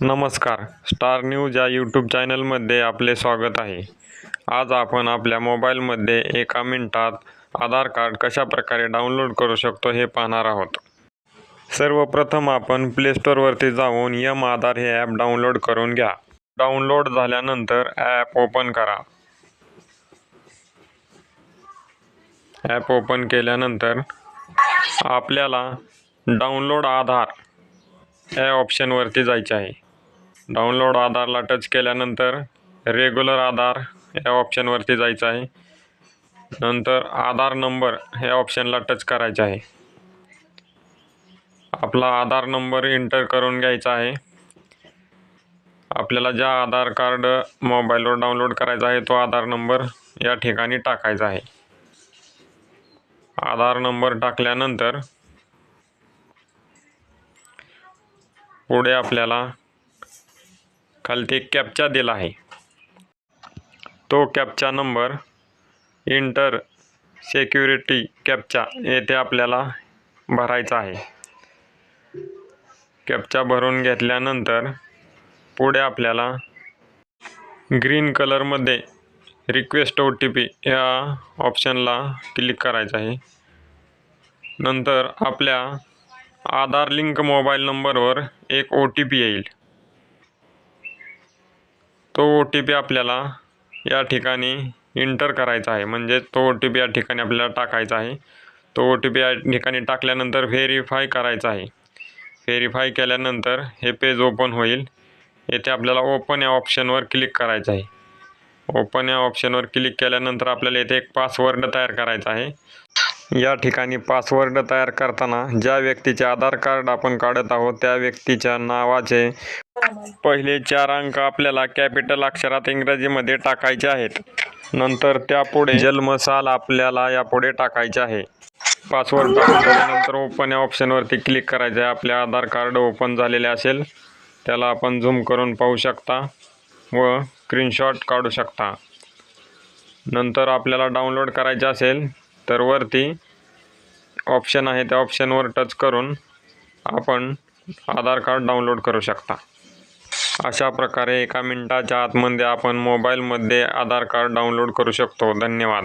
नमस्कार. Star news या YouTube चॅनलमध्ये आपले स्वागत आहे. आज आपण आपल्या मोबाईलमध्ये एका मिनटात आधार कार्ड कशा प्रकारे डाउनलोड करू शकतो हे पाहणार आहोत. सर्वप्रथम आपण प्ले स्टोअरवरती जाऊन यम आधार हे ॲप डाउनलोड करून घ्या. डाउनलोड झाल्यानंतर ॲप ओपन करा. ॲप ओपन केल्यानंतर आपल्याला डाउनलोड आधार या ऑप्शनवरती जायचे आहे. डाउनलोड आधारला टच केल्यानंतर रेग्युलर आधार या ऑप्शनवरती जायचं आहे. नंतर आधार नंबर ह्या ऑप्शनला टच करायचा आहे. आपला आधार नंबर एंटर करून घ्यायचा आहे. आपल्याला ज्या आधार कार्ड मोबाईलवर डाउनलोड करायचा आहे तो आधार नंबर या ठिकाणी टाकायचा आहे. आधार नंबर टाकल्यानंतर पुढे आपल्याला खालती एक कॅपचा दिला आहे. तो captcha number enter security captcha येथे आपल्याला भरायचा आहे. कॅपचा भरून घेतल्यानंतर पुढे आपल्याला ग्रीन कलरमध्ये रिक्वेस्ट ओ टी पी या ऑप्शनला क्लिक करायचं आहे. नंतर आपल्या आधार लिंक मोबाईल नंबरवर एक ओ टी पी येईल. तो ओ टी पी आपल्याला या ठिकाणी इंटर करायचा आहे. म्हणजे तो ओ टी पी या ठिकाणी आपल्याला टाकायचा आहे. तो ओ टी पी या ठिकाणी टाकल्यानंतर व्हेरीफाय करायचा आहे. व्हेरीफाय केल्यानंतर हे पेज ओपन होईल. येथे आपल्याला ओपन या ऑप्शनवर क्लिक करायचं आहे. ओपन या ऑप्शनवर क्लिक केल्यानंतर आपल्याला येथे एक पासवर्ड तयार करायचा आहे. या ठिकाणी पासवर्ड तयार करताना ज्या व्यक्तीचे आधार कार्ड आपण काढत आहोत त्या व्यक्तीच्या नावाचे पहिले चार अंक आपल्याला कॅपिटल अक्षरात इंग्रजीमध्ये टाकायचे आहेत. नंतर त्यापुढे जन्मसाल आपल्याला यापुढे टाकायचे आहे. पासवर्ड नंतर ओपन या ऑप्शनवरती क्लिक करायचं आहे. आपले आधार कार्ड ओपन झालेले असेल त्याला आपण झूम करून पाहू शकता व स्क्रीनशॉट काढू शकता. नंतर आपल्याला डाउनलोड करायचे असेल तर वरती ऑप्शन आहे त्या ऑप्शनवर टच करून आपण आधार कार्ड डाउनलोड करू शकता. अशा प्रकारे एका मिनटाच्या आतमध्ये आपण मोबाईलमध्ये आधार कार्ड डाउनलोड करू शकतो. धन्यवाद.